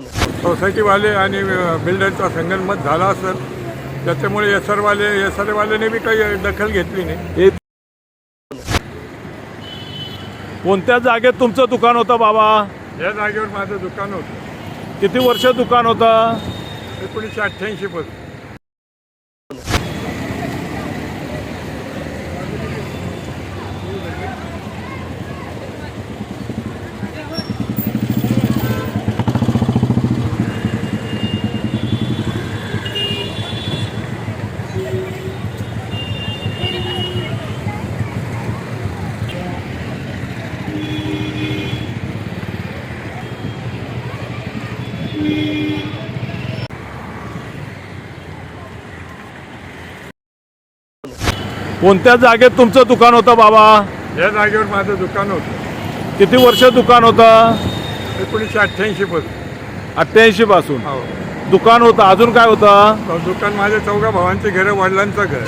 सोसायटीवाले आणि बिल्डरचा संगनमत झाला असेल त्याच्यामुळे एस आरवाले एस आरवाल्याने बी काही दखल घेतली नाही. कोणत्या जागेत तुमचं दुकान होतं बाबा? या जागेवर माझं दुकान होतं. किती वर्ष दुकान होतं? एकोणीसशे अठ्ठ्याऐंशी पासून. कोणत्या जागेत तुमचं दुकान होतं बाबा? या जागेवर माझं दुकान होतं. किती वर्ष दुकान होतं? एकोणीसशे अठ्ठ्याऐंशी पासून. अठ्ठ्याऐंशी पासून. हो. दुकान होतं अजून काय होतं? तो दुकान माझ्या चौघा भावांची घरं वडिलांचं घर.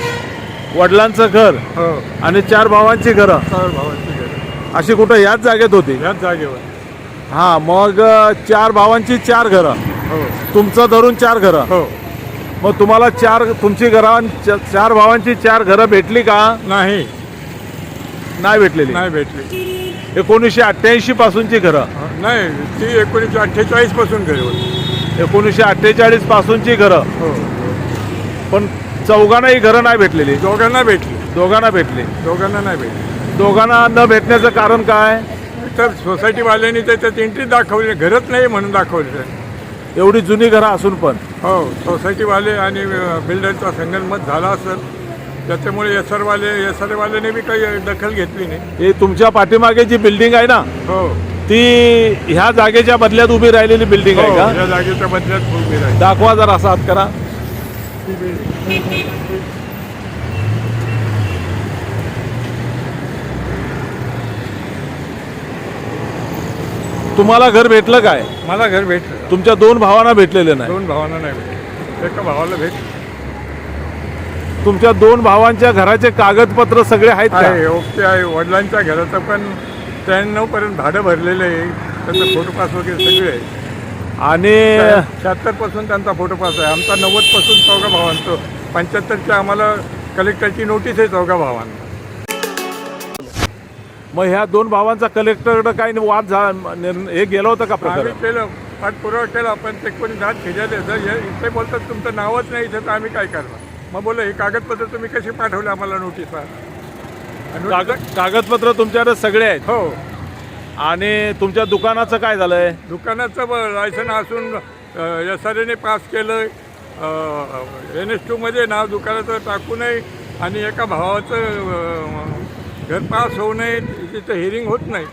वडिलांचं घर? हो. आणि चार भावांची घरं? चार भावांची घरं. अशी कुठं याच जागेत होती? याच जागेवर. हा मग अ, चार भावांची चार घरं. हो. तुमचं धरून चार घरं. हो. मग तुम्हाला चार तुमची घरा चार भावांची चार घरं भेटली का? नाही. नाही भेटलेली. नाही भेटली. एकोणीसशे अठ्ठ्याऐंशी पासूनची घरं. नाही ती एकोणीसशे अठ्ठेचाळीसपासून घरी होती. एकोणीसशे अठ्ठेचाळीस पासूनची घरं. हो. पण चौघांनाही घरं नाही भेटलेली. दोघांना भेटली. दोघांना भेटली. दोघांना नाही भेटली. दोघांना न भेटण्याचं कारण काय? तर सोसायटीवाल्यांनी त्याच्यात एंट्री दाखवली घरच नाही म्हणून दाखवलं एवढी जुनी घरं असून पण. हो सोसायटीवाले आणि बिल्डरचा संगनमत झाला असेल त्याच्यामुळे एस आरवाले एस आरवाल्याने बी काही दखल घेतली नाही. हे तुमच्या पाठीमागे जी बिल्डिंग आहे ना हो. ती ह्या जागेच्या बदल्यात उभी राहिलेली बिल्डिंग आहे हो, का? या जागेच्या बदल्यात उभी राहील. दाखवा जरा असा हात करा तुम्हाला घर भेटलं काय? मला घर भेटलं. तुमच्या दोन भावांना भेटलेलं नाही. दोन भावांना नाही भेटलं. एका भावाला भेट तुमच्या दोन भावांच्या घराचे कागदपत्र सगळे आहेत का? आहे ओके आहे. वडिलांच्या घराचं पण त्र्याण्णव पर्यंत भाडं भरलेलं आहे. त्याचा फोटो पास वगैरे सगळे आहे. आणि शहात्तरपासून त्यांचा फोटो पास आहे. आमचा नव्वदपासून चौघा भावांचं. पंच्याहत्तरच्या आम्हाला कलेक्टरची नोटीस आहे चौघा भावांना. मग ह्या दोन भावांचा कलेक्टरकडे काही वाद झाला निर्णय- हे गेलं होतं का आम्ही प्रकार केलं पाठपुरावा केला पण ते कोणी फिरले जर हे इथे बोलतात तुमचं नावच नाही इथे तर आम्ही काय करणार? मग बोललं हे कागदपत्र तुम्ही कशी पाठवले आम्हाला नोटीस कागद कागदपत्र तुमच्याकडे सगळे आहेत? हो. आणि तुमच्या दुकानाचं काय झालंय? दुकानाचं लायसन असून एस आर एने पास केलं एन एस टूमध्ये नाव दुकानाचं टाकू नये. आणि एका भावाचं घर पास होऊ नये तिचं हिअरिंग होत नाही.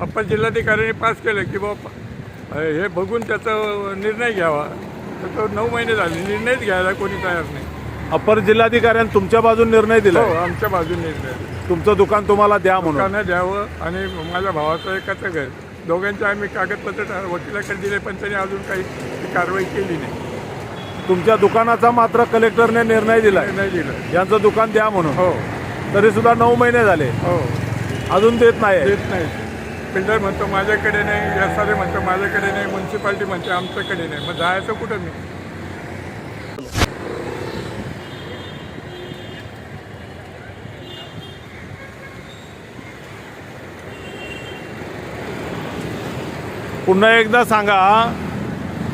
अप्पर जिल्हाधिकाऱ्यांनी पास केलं की बाबा हे बघून त्याचा निर्णय घ्यावा. तर तो नऊ महिने झाले निर्णयच घ्यायला कोणी तयार नाही. अपर जिल्हाधिकाऱ्यांनी तुमच्या बाजून निर्णय दिला हो आमच्या बाजूने निर्णय तुमचं दुकान तुम्हाला द्या म्हणून. दुकानं द्यावं आणि माझ्या भावाचं एकाचं घर. दोघांचे आम्ही कागदपत्र वकिलाकडे दिले पण त्यांनी अजून काही कारवाई केली नाही. तुमच्या दुकानाचा मात्र कलेक्टरने निर्णय दिलाय. नाही दिलं यांचं दुकान द्या म्हणून. हो. तरी सुद्धा नऊ महिने झाले. हो. अजून देत नाही देत नाही. बिल्डर म्हणतो माझ्याकडे नाही एस आर म्हणतो माझ्याकडे नाही म्युन्सिपाल्टी म्हणते आमच्याकडे नाही. मग जायचं कुठं मी? पुन्हा एकदा सांगा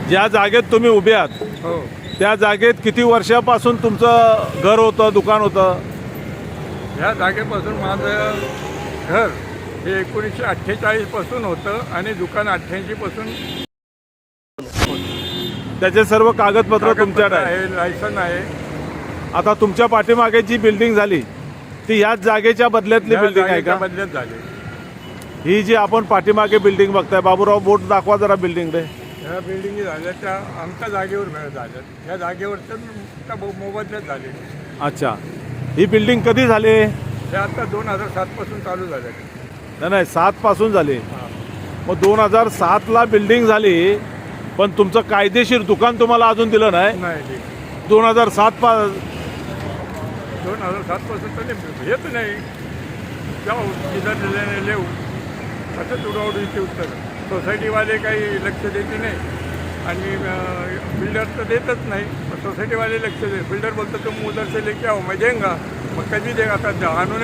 ज्या जागेत तुम्ही उभे आहात हो. त्या जागेत किती वर्षापासून तुमचं घर होतं दुकान होतं? ह्या जागेपासून माझं घर हे एकोणीसशे अठ्ठेचाळीसपासून होतं आणि दुकान अठ्ठ्याऐंशी पासून त्याचे सर्व कागदपत्र तुमच्याकडे आहे. आहे लायसन आहे. आता तुमच्या पाठीमागे जी बिल्डिंग झाली ती ह्याच जागेच्या बदल्यातली बिल्डिंग आहे जागेच्या का? बदल्यात झाले. ही जी आपण पाठीमागे बिल्डिंग बघताय बाबूराव बोट दाखवा जरा बिल्डिंग रे ह्या बिल्डिंगी झाल्या त्या आमच्या जागेवर मिळत झाल्या ह्या जागेवर तर त्या मो- मोबदल्यात झाले. अच्छा. ही बिल्डिंग कधी झाली? हे आता दोन हजार सातपासून चालू झाले नाही नाही सात पासून झाली. मग दोन हजार सातला बिल्डिंग झाली पण तुमचं कायदेशीर दुकान तुम्हाला अजून दिलं नाही? नाही दोन हजार सात पा दोन हजार सातपासून तर नाही येत नाही. जाऊ लिहू उडावडीचे उत्तर. सोसायटीवाले काही लक्ष देते नाही. आणि बिल्डर तर देतच नाही. मग सोसायटीवाले लक्ष दे. बिल्डर बोलतो तुम उधर से लेके आओ मैं देंगा मग कधी दे आता आणून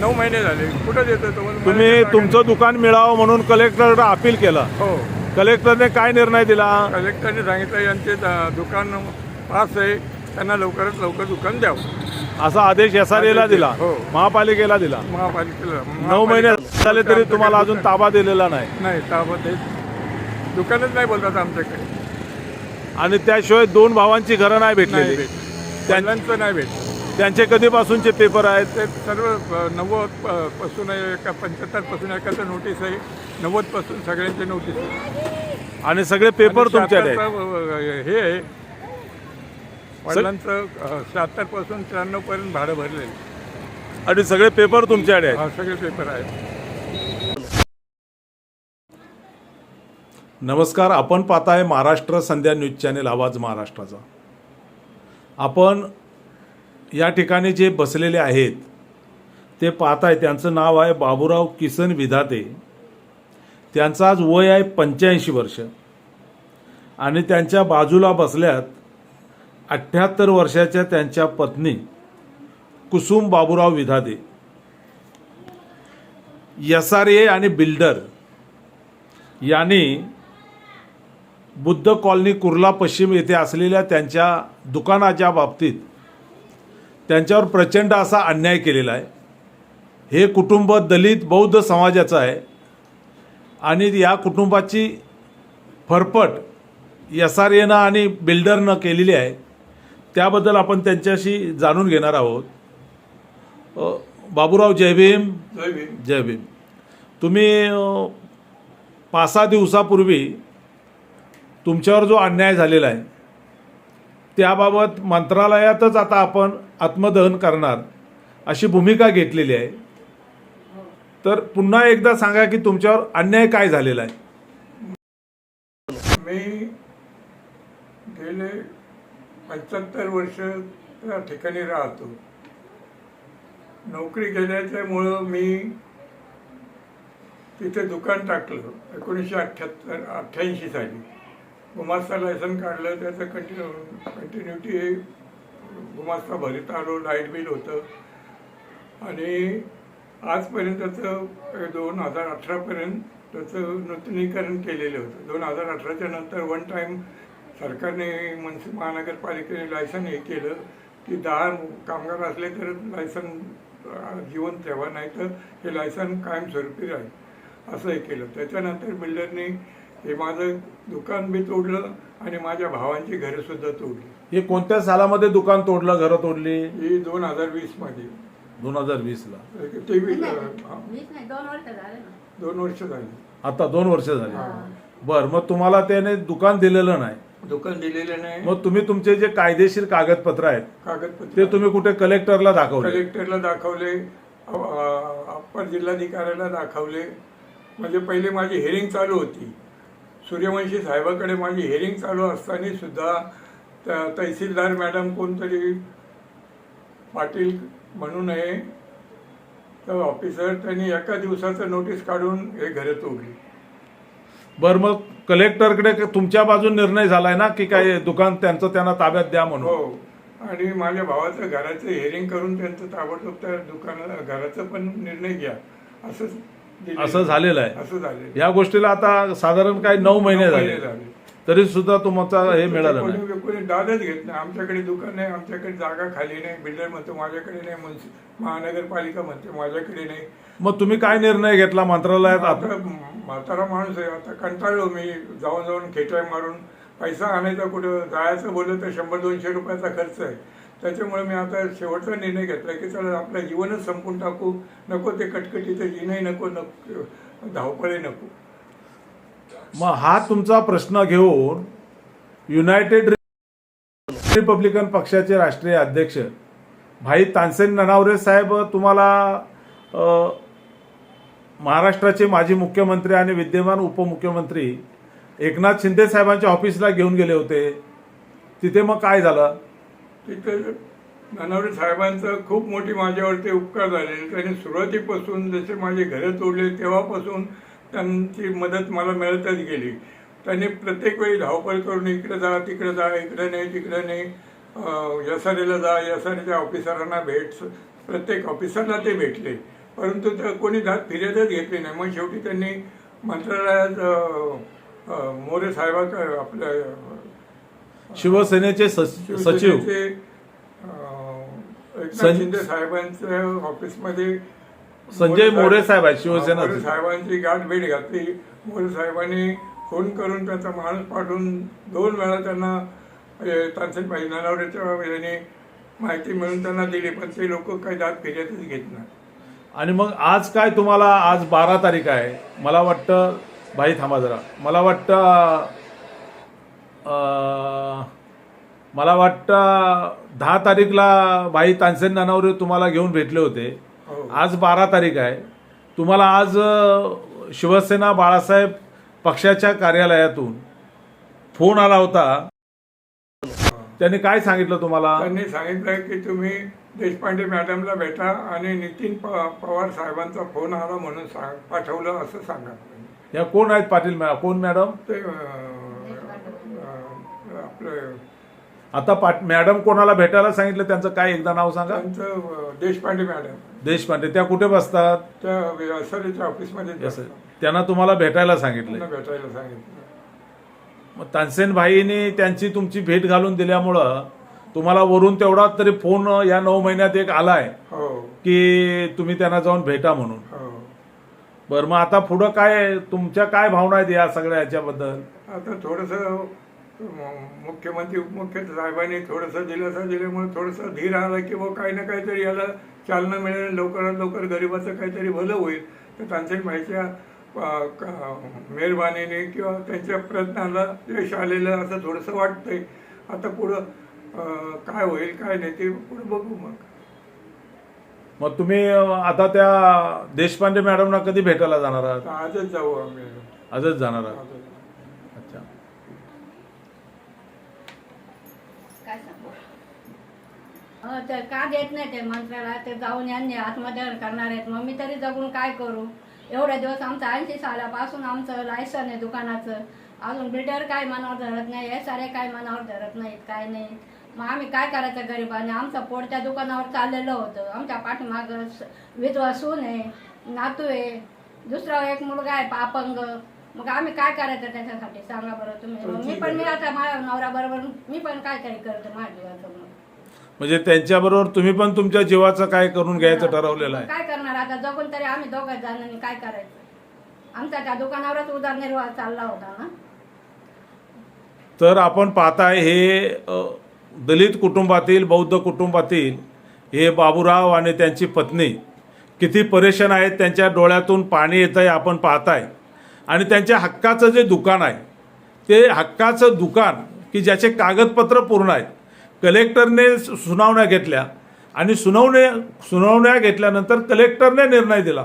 नऊ महिने झाले. कुठं देतो तो? तुम्ही तुमचं दुकान मिळावं म्हणून कलेक्टरला अपील केलं. हो. कलेक्टरने काय निर्णय दिला? कलेक्टरने सांगितलं यांचे द- दुकान पास आहे त्यांना लवकरात लवकर दुकान द्यावं. असा आदेश एस आर एला दिला. हो. महापालिकेला दिला. महापालिकेला. नऊ महिने महापालिका- झाले तरी तुम्हाला अजून ताबा दिलेला नाही. नाही ताबा ते दुकानच नाही बोलतात आमच्याकडे. आणि त्याशिवाय दोन भावांची घरं नाही भेटलेली. भेट त्यां- त्यांचं नाही भेट त्यांचे कधीपासूनचे पेपर आहेत? ते सर्व नव्वदपासून आहे एका पंच्याहत्तरपासून एकाचं नोटीस आहे. नव्वदपासून सगळ्यांचे नोटीस आहे. आणि सगळे पेपर तुमच्याकडे आहेत. हे आहे. वडिलांचं शहात्तरपासून त्र्याण्णव पर्यंत भाडं भरलेलं आहे. आणि सगळे पेपर तुमच्याकडे आहेत? हा सगळे पेपर आहेत. नमस्कार आपण पाहताय महाराष्ट्र संध्या न्यूज चॅनेल आवाज महाराष्ट्राचा. आपण या ठिकाणी जे बसलेले आहेत ते पाहताय त्यांचं नाव आहे बाबूराव किसन विधाते. त्यांचं आज वय आहे पंच्याऐंशी वर्ष. आणि त्यांच्या बाजूला बसल्यात अठ्ठ्याहत्तर वर्षाच्या त्यांच्या पत्नी Kusum Baburao Vidhate. S R A आणि बिल्डर यांनी बुद्ध कॉलनी कुर्ला पश्चिम येथे असलेल्या त्यांच्या दुकानाच्या बाबतीत त्यांच्यावर प्रचंड असा अन्याय केलेला आहे. हे कुटुंब दलित बौद्ध समाजाचं आहे. आणि या कुटुंबाची फरफट एस आर एनं आणि बिल्डरनं केलेली आहे. त्याबद्दल आपण त्यांच्याशी जाणून घेणार आहोत. बाबूराव जय भीम. जय भीम. जय भीम. तुम्ही पाच सहा दिवसापूर्वी तुमच्यावर जो अन्याय झालेला आहे त्याबाबत मंत्रालयातच आता आपण आत्मदहन करणार अशी भूमिका घेतलेली आहे. तर पुन्हा एकदा सांगा की तुमच्यावर अन्याय काय झालेला आहे? मी गेले पंच्याहत्तर वर्ष त्या ठिकाणी राहतो. नोकरी गेल्याच्यामुळं मी तिथे दुकान टाकलं एकोणीसशे अठ्ठ्याहत्तर अठ्ठ्याऐंशी साली. गुमास्ता लायसन काढलं त्याचं कंटिन्यू कंटिन्युटी गुमास्ता भरीत आलो लाइट बिल होतं. आणि आजपर्यंत त्याचं दोन हजार अठरापर्यंत त्याचं नूतनीकरण केलेलं होतं. दोन हजार अठराच्या नंतर वन टाईम सरकारने मनसे महानगरपालिकेने लायसन हे केलं की दहा कामगार असले तर लायसन जीवन जिवंत ठेवा नाही तर हे लायसन कायमस्वरूपी राहील. असं हे केलं. त्याच्यानंतर बिल्डरने हे माझं दुकान बी तोडलं आणि माझ्या भावांची घरंसुद्धा तोडली. हे कोणत्या सालामध्ये दुकान तोडलं घरं तोडली? ही दोन हजार वीसमध्ये दोन हजार वीस नाही दोन वर्ष झाले ना. दोन वर्ष झाली. आता दोन वर्ष झाली. बर मग तुम्हाला त्याने दुकान दिलेलं नाही. दुकान दिलेलं नाही. मग तुम्ही तुमचे जे कायदेशीर कागदपत्र आहेत कागदपत्र. ते तुम्ही कुठे कलेक्टरला दाखवले? कलेक्टरला दाखवले अ- अ- अप्पर जिल्हाधिकाऱ्याला दाखवले. म्हणजे पहिले माझी हेरिंग चालू होती. सूर्यवंशी साहेबाकडे माझी हेरिंग चालू असताना सुद्धा त्या तहसीलदार मॅडम कोणतरी पाटील म्हणून आहे. तर ऑफिसर त्यांनी एका दिवसाचं नोटीस काढून हे घरं तोडली. बर मग कलेक्टरकडे तुमच्या बाजून निर्णय झालाय ना की काय दुकान त्यांचं त्यांना ताब्यात द्या म्हणून? हो. आणि माझ्या भावाचं घराचं हेरिंग करून त्यांचं ताबडतोब त्या दुकानाला घराचं पण निर्णय घ्या. असं झालेलं आहे. असं झालेलं या गोष्टीला आता साधारण काय नऊ महिने झाले. तरी सुद्धा तुमचा हे मिळालं नाही. कोणी कोणी दादच घेत नाही. आमच्याकडे दुकान नाही आमच्याकडे जागा खाली नाही. बिल्डर म्हणतो माझ्याकडे नाही. मुन्सि- महानगरपालिका म्हणते माझ्याकडे नाही. मग तुम्ही काय निर्णय घेतला मंत्रालयात? आप- आता म्हातारा माणूस आहे आता कंटाळलो मी. जाऊन जाऊन खेटाय मारून. पैसा आणायचा कुठं? जायचं बोललं तर शंभर दोनशे रुपयाचा खर्च आहे. त्याच्यामुळे मी आता शेवटचा निर्णय घेतला की चला आपलं जीवनच संपून टाकू. नको ते कटकटीचं जीनही नको नको धावपळे नको. मग हा तुमचा प्रश्न घेऊन युनायटेड रिपब्लिकन पक्षाचे राष्ट्रीय अध्यक्ष भाई तानसेन ननावरे साहेब तुम्हाला महाराष्ट्राचे माजी मुख्यमंत्री आणि विद्यमान उपमुख्यमंत्री एकनाथ शिंदे साहेबांच्या ऑफिसला घेऊन गेले होते. तिथे मग काय झालं? तिथे ननवरे साहेबांचं खूप मोठी माझ्यावरती उपकार झालेले त्यांनी सुरुवातीपासून जसे माझे घरं तोडले तेव्हापासून त्यांची मदत मला मिळतच गेली. त्यांनी प्रत्येक वेळी धावपळ करून इकडे जा तिकडे जा इकडे नाही तिकडे नाही एस आर एला जा एस आर एच्या ऑफिसरांना भेट प्रत्येक ऑफिसरला ते भेटले. परंतु त्या कोणी धात फिर्यादच घेतली नाही. मग शेवटी त्यांनी मंत्रालयात मोरे साहेबा आपल्या शिवसेनेचे सच- सचिव. शिवसेनेचे, अं, एकनाथ सं- शिंदे साहेबांच्या ऑफिसमध्ये संजय मोरे साहेब आहेत, शिवसेना मोरे साहेबांची गाठ भेट घातली. मोरे साहेबांनी फोन करून त्याचा माणूस पाठवून दोन वेळा त्यांना तानसेनबाई ननावरेच्या याने माहिती मिळून त्यांना दिली पण ते लोक काही दाद फिर्यादच घेत नाही आणि मग आज काय तुम्हाला आज बारा तारीख आहे. मला वाटतं भाई थांबा जरा. मला वाटतं मला वाटतं दहा तारीखला भाई तानसेन नानावरे तुम्हाला घेऊन भेटले होते. हो. आज बारा तारीख आहे. तुम्हाला आज शिवसेना बाळासाहेब पक्षाच्या कार्यालयातून फोन आला होता. त्यांनी काय सांगितलं तुम्हाला? त्यांनी सांगितलं की तुम्ही देशपांडे मॅडमला भेटा आणि नितीन पवार साहेबांचा फोन आला म्हणून सांग पाठवलं असं सांगा. या कोण आहेत पाटील मॅ कोण मॅडम? ते आता पाट मॅडम कोणाला भेटायला सांगितलं? त्यांचं काय एकदा नाव सांगा? त्यांचं देशपांडे मॅडम. देशपांडे. त्या कुठे बसतात? त्या सरीच्या ऑफिसमध्ये. त्यांना तुम्हाला भेटायला सांगितले भेटायला सांगितलं. मग तानसेन भाईने त्यांची तुमची भेट घालून दिल्यामुळं तुम्हाला वरून तेवढा तरी फोन या नऊ महिन्यात एक आलाय हो. की तुम्ही त्यांना जाऊन भेटा म्हणून. हो. बरं मग आता पुढं काय तुमच्या काय भावना आहेत या सगळ्या याच्याबद्दल? आता थोडंसं मुख्यमंत्री उपमुख्यमंत्री साहेबांनी थोडंसं दिलासा दिल्यामुळे थोडंसं धीर आला की बुवा काही ना काहीतरी याला चालना मिळेल लवकरात लवकर गरिबाचं काहीतरी भलं होईल. तर अं, क- मेहरबानीने किंवा त्यांच्या प्रयत्नाला यश आलेलं असं थोडंसं वाटतंय. आता पुढं काय होईल काय नाही ते पुढं बघू मग. मग तुम्ही आता त्या देशपांडे मॅडमना कधी भेटायला जाणार आहात? आजच जाऊ आम्ही. आजच जाणार आहात आजच. अच्छा काय सांगू अं, ते का देत नाही ते मंत्र्याला? ते जाऊन यांनी आत्महत्या करणार आहेत. मग मी तरी जगून काय करू? एवढे दिवस आमचं ऐंशी सालापासून आमचं लायसन आहे दुकानाचं. अजून बिल्डर काय मनावर धरत नाही हे सारे काय मनावर धरत नाहीत काय नाही. मग आम्ही काय करायचं गरिबाने? आमचं पोट त्या दुकानावर चाललेलं होतं. आमच्या पाठीमागं विधवा सून आहे नातू आहे दुसरा एक मुलगा आहे पापंग. मग आम्ही काय करायचं त्याच्यासाठी? सांगा बरं तुम्ही. मग मी पण मी आता माझ्या नवऱ्या बरोबर मी पण काय काही करतो माझ्या जीवाचं. म्हणजे त्यांच्याबरोबर तुम्ही पण तुमच्या जीवाचं काय करून घ्यायचं ठरवलेलं आहे? काय करणार? आता जगून तरी आम्ही दोघं जणांनी काय करायचं? आमचा त्या दुकानावरच उदरनिर्वाह चालला होता ना? तर आपण पाहताय हे अ, दलित कुटुंबातील बौद्ध कुटुंबातील हे बाबूराव आणि त्यांची पत्नी किती परेशान आहेत त्यांच्या डोळ्यातून पाणी येत आहे आपण पाहताय. आणि त्यांच्या हक्काचं जे दुकान आहे ते हक्काचं दुकान की ज्याचे कागदपत्र पूर्ण आहेत कलेक्टरने सु- सुनावण्या घेतल्या आणि सुनावण्या सुनावण्या घेतल्यानंतर कलेक्टरने निर्णय दिला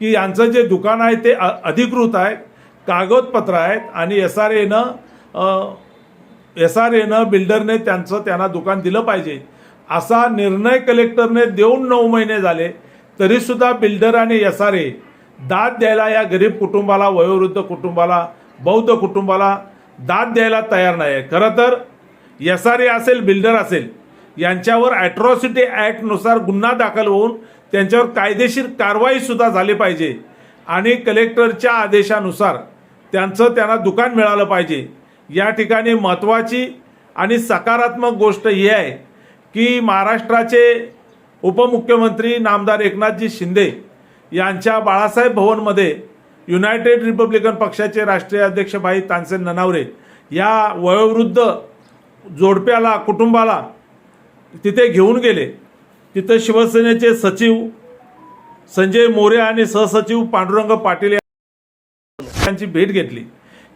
की यांचं जे दुकान आहे ते अ- अधिकृत आहे कागदपत्र आहेत आणि एस आर एनं एस आर एनं बिल्डरने त्यांचं त्यांना दुकान दिलं पाहिजे. असा निर्णय कलेक्टरने देऊन नऊ महिने झाले तरीसुद्धा बिल्डर आणि एस आर ए दाद द्यायला या गरीब कुटुंबाला वयोवृद्ध कुटुंबाला बौद्ध कुटुंबाला दाद द्यायला तयार नाही आहे खरं तर एस आर ए असेल बिल्डर असेल यांच्यावर ॲट्रॉसिटी ॲक्टनुसार गुन्हा दाखल होऊन त्यांच्यावर कायदेशीर कारवाईसुद्धा झाली पाहिजे. आणि कलेक्टरच्या आदेशानुसार त्यांचं त्यांना दुकान मिळालं पाहिजे. या ठिकाणी महत्त्वाची आणि सकारात्मक गोष्ट ही आहे की महाराष्ट्राचे उपमुख्यमंत्री नामदार एकनाथजी शिंदे यांच्या बाळासाहेब भवनमध्ये युनायटेड रिपब्लिकन पक्षाचे राष्ट्रीय अध्यक्ष भाई तानसेन ननावरे या वयोवृद्ध जोडप्याला कुटुंबाला तिथे घेऊन गेले. तिथं शिवसेनेचे सचिव संजय मोरे आणि सहसचिव पांडुरंग पाटील यांची भेट घेतली.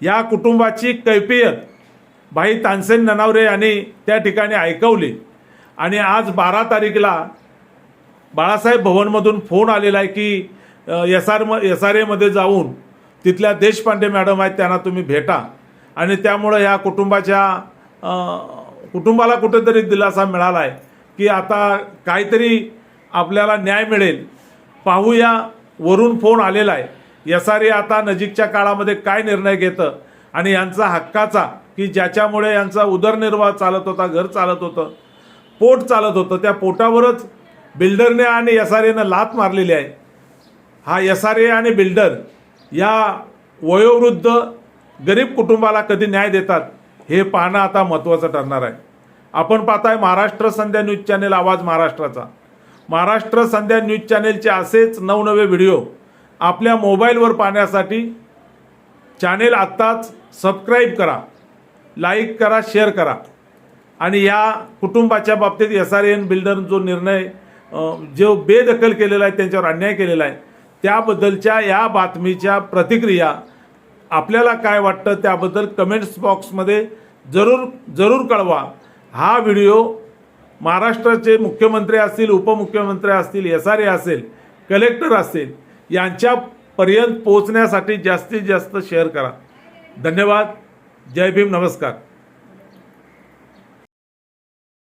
या कुटुंबाची कैफियत भाई तानसेन ननावरे यांनी त्या ठिकाणी ऐकवली. आणि आज बारा तारीखला बाळासाहेब भवनमधून फोन आलेला आहे की एस आर म एस आर एमध्ये जाऊन तिथल्या देशपांडे मॅडम आहेत त्यांना तुम्ही भेटा. आणि त्यामुळं ह्या कुटुंबाच्या कुटुंबाला कुठेतरी दिलासा मिळाला आहे की आता काहीतरी आपल्याला न्याय मिळेल. पाहूया वरून फोन आलेला आहे एस आर ए आता नजीकच्या काळामध्ये काय निर्णय घेतं आणि यांचा हक्काचा की ज्याच्यामुळे यांचा उदरनिर्वाह चालत होता घर चालत होतं पोट चालत होतं त्या पोटावरच बिल्डरने आणि एस आर एनं लात मारलेली आहे. हा एस आर ए आणि बिल्डर या वयोवृद्ध गरीब कुटुंबाला कधी न्याय देतात? हे पाहणं आता महत्त्वाचं ठरणार आहे. आपण पाहताय महाराष्ट्र संध्या न्यूज चॅनेल आवाज महाराष्ट्राचा. महाराष्ट्र संध्या न्यूज चॅनेलचे असेच नवनवे व्हिडिओ आपल्या मोबाईलवर पाहण्यासाठी चॅनेल आत्ताच सबस्क्राईब करा लाईक करा शेअर करा. आणि या कुटुंबाच्या बाबतीत एस आर एन बिल्डर जो निर्णय जो बेदखल केलेला आहे त्यांच्यावर अन्याय केलेला आहे त्याबद्दलच्या या बातमीच्या प्रतिक्रिया आपल्याला काय वाटतं त्याबद्दल कमेंट्स बॉक्समध्ये जरूर जरूर कळवा. हा व्हिडिओ महाराष्ट्राचे मुख्यमंत्री असतील उपमुख्यमंत्री असतील एस आर ए असेल कलेक्टर असेल यांच्यापर्यंत पोहोचण्यासाठी जास्तीत जास्त शेअर करा. धन्यवाद. जय भीम. नमस्कार.